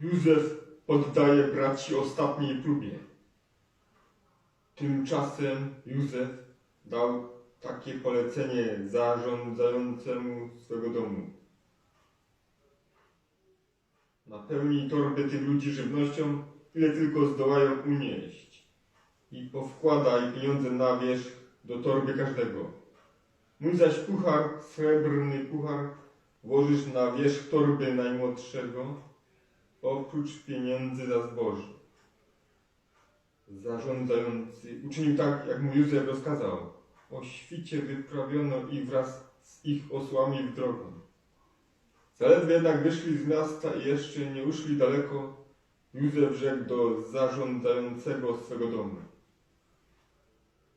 Józef poddaje braci ostatniej próbie. Tymczasem Józef dał takie polecenie zarządzającemu swego domu. Napełnij torby tych ludzi żywnością, ile tylko zdołają unieść i powkładaj pieniądze na wierzch do torby każdego. Mój zaś puchar, srebrny puchar, włożysz na wierzch torby najmłodszego, oprócz pieniędzy za zboże. Zarządzający uczynił tak, jak mu Józef rozkazał. O świcie wyprawiono ich wraz z ich osłami w drogę. Zaledwie jednak wyszli z miasta i jeszcze nie uszli daleko, Józef rzekł do zarządzającego swego domu.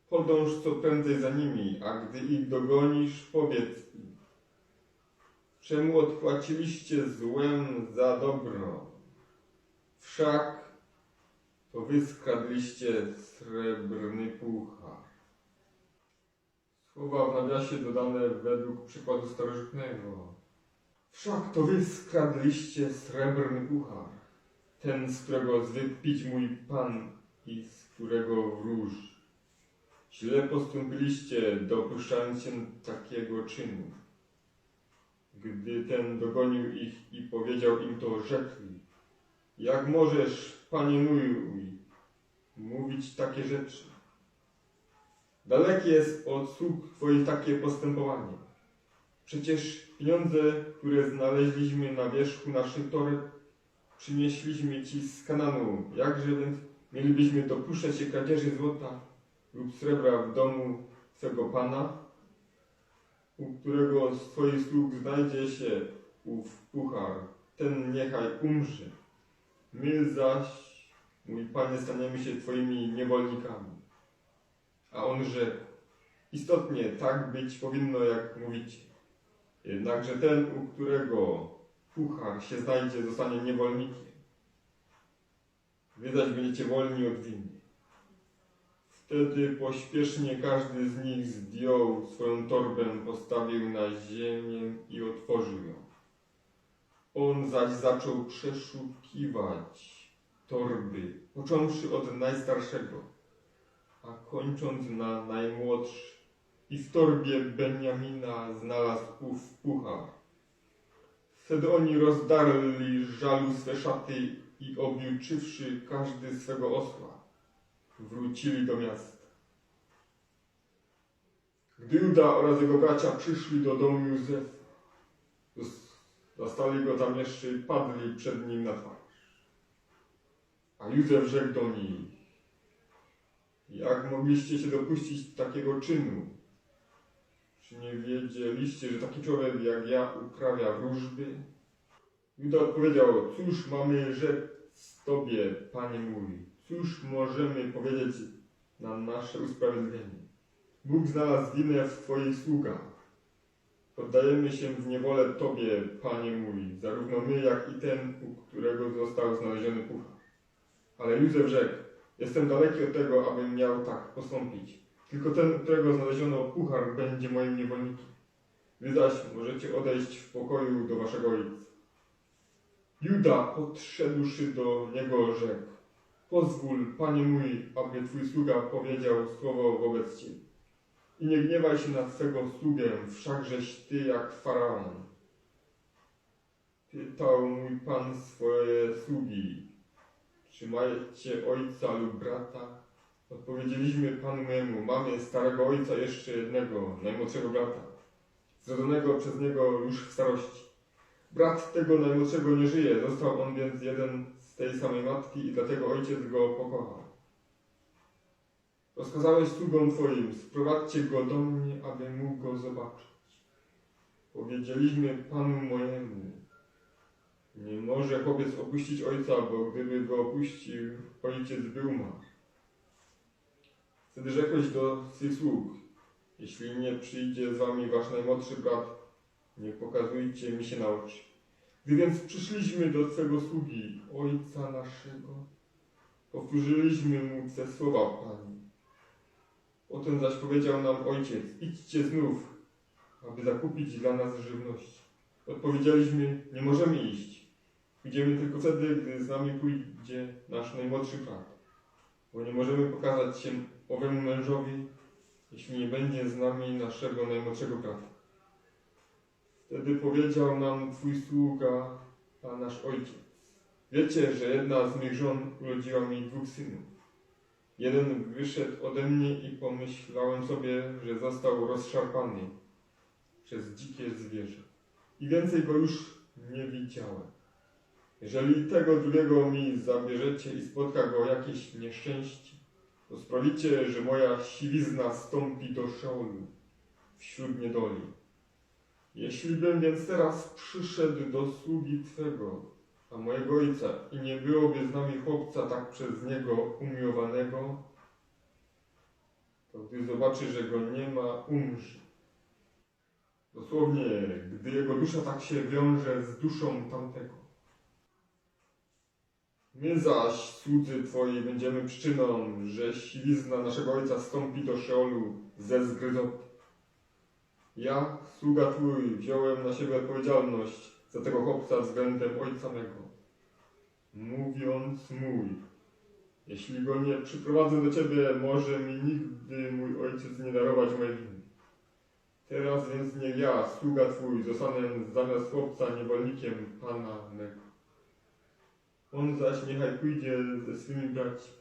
Podąż co prędzej za nimi, a gdy ich dogonisz, powiedz im. Czemu odpłaciliście złem za dobro? Wszak to wy skradliście srebrny puchar. Słowa w nawiasie dodane według przykładu starożytnego. Wszak to wy skradliście srebrny puchar, ten, z którego zwykł pić mój pan i z którego wróż. Źle postąpiliście, dopuszczając się takiego czynu. Gdy ten dogonił ich i powiedział im to, rzekli, jak możesz, panie mój, mówić takie rzeczy? Dalekie jest od sług twoich takie postępowanie. Przecież pieniądze, które znaleźliśmy na wierzchu naszych toreb, przynieśliśmy ci z Kananu. Jakże więc mielibyśmy dopuszczać się kradzieży złota lub srebra w domu swego pana, u którego z twoich sług znajdzie się ów puchar, ten niechaj umrze. My zaś, mój panie, staniemy się twoimi niewolnikami. A on rzekł, istotnie tak być powinno, jak mówicie. Jednakże ten, u którego puchar się znajdzie, zostanie niewolnikiem. Wy zaś będziecie wolni od winy. Wtedy pośpiesznie każdy z nich zdjął swoją torbę, postawił na ziemię i otworzył ją. On zaś zaczął przeszukiwać torby, począwszy od najstarszego, a kończąc na najmłodszy. I w torbie Beniamina znalazł ów puchar. Wtedy oni rozdarli żalu swe szaty i objuczywszy każdy swego osła, wrócili do miasta. Gdy Juda oraz jego bracia przyszli do domu Józefa, zastali go tam jeszcze i padli przed nim na twarz. A Józef rzekł do nich, jak mogliście się dopuścić takiego czynu? Czy nie wiedzieliście, że taki człowiek jak ja uprawia wróżby? Juda odpowiedział, cóż mamy rzec Tobie, Panie mój? Cóż możemy powiedzieć na nasze usprawiedliwienie? Bóg znalazł winę w Twoich sługach. Poddajemy się w niewolę Tobie, Panie mój, zarówno my, jak i ten, u którego został znaleziony puchar. Ale Józef rzekł, jestem daleki od tego, abym miał tak postąpić. Tylko ten, u którego znaleziono puchar, będzie moim niewolnikiem. Wy zaś możecie odejść w pokoju do waszego ojca. Juda, podszedłszy do niego, rzekł, pozwól, panie mój, aby twój sługa powiedział słowo wobec ciebie. I nie gniewaj się na swego sługę, wszakżeś ty jak faraon. Pytał mój pan swoje sługi, czy macie ojca lub brata? Odpowiedzieliśmy panu memu, mamy starego ojca jeszcze jednego, najmłodszego brata, zrodzonego przez niego już w starości. Brat tego najmłodszego nie żyje, został on więc jeden z tej samej matki i dlatego ojciec go pokochał. Rozkazałeś sługom twoim, sprowadźcie go do mnie, aby mógł go zobaczyć. Powiedzieliśmy panu mojemu, nie może chłopiec opuścić ojca, bo gdyby go opuścił, ojciec by umarł. Wtedy rzekłeś do swych sług, jeśli nie przyjdzie z wami wasz najmłodszy brat, nie pokazujcie mi się na oczy. Gdy więc przyszliśmy do Twego sługi, Ojca naszego, powtórzyliśmy Mu te słowa, Panie. Potem zaś powiedział nam Ojciec, idźcie znów, aby zakupić dla nas żywność. Odpowiedzieliśmy, nie możemy iść. Pójdziemy tylko wtedy, gdy z nami pójdzie nasz najmłodszy brat. Bo nie możemy pokazać się owemu mężowi, jeśli nie będzie z nami naszego najmłodszego brata. Wtedy powiedział nam twój sługa, a nasz ojciec. Wiecie, że jedna z moich żon urodziła mi dwóch synów. Jeden wyszedł ode mnie i pomyślałem sobie, że został rozszarpany przez dzikie zwierzę. I więcej go już nie widziałem. Jeżeli tego drugiego mi zabierzecie i spotka go jakieś nieszczęście, to sprawicie, że moja siwizna stąpi do Szeolu wśród niedoli. Jeśli bym więc teraz przyszedł do sługi Twego, a mojego ojca i nie byłoby z nami chłopca tak przez niego umiłowanego, to gdy zobaczy, że go nie ma, umrze. Dosłownie, gdy jego dusza tak się wiąże z duszą tamtego. My zaś, słudzy Twoi, będziemy przyczyną, że siwizna naszego ojca stąpi do Szeolu ze zgryzoty. Ja, sługa Twój, wziąłem na siebie odpowiedzialność za tego chłopca względem ojca mego. Mówiąc mój, jeśli go nie przyprowadzę do Ciebie, może mi nigdy mój ojciec nie darować mojej winy. Teraz więc niech ja, sługa Twój, zostanę zamiast chłopca niewolnikiem Pana mego. On zaś niechaj pójdzie ze swymi braćmi.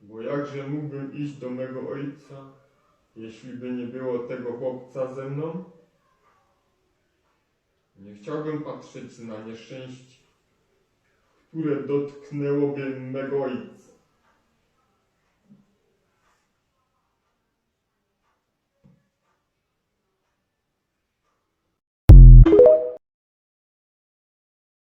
Bo jakże mógłbym iść do mego ojca, jeśli by nie było tego chłopca ze mną? Nie chciałbym patrzeć na nieszczęście, które dotknęłoby mego ojca.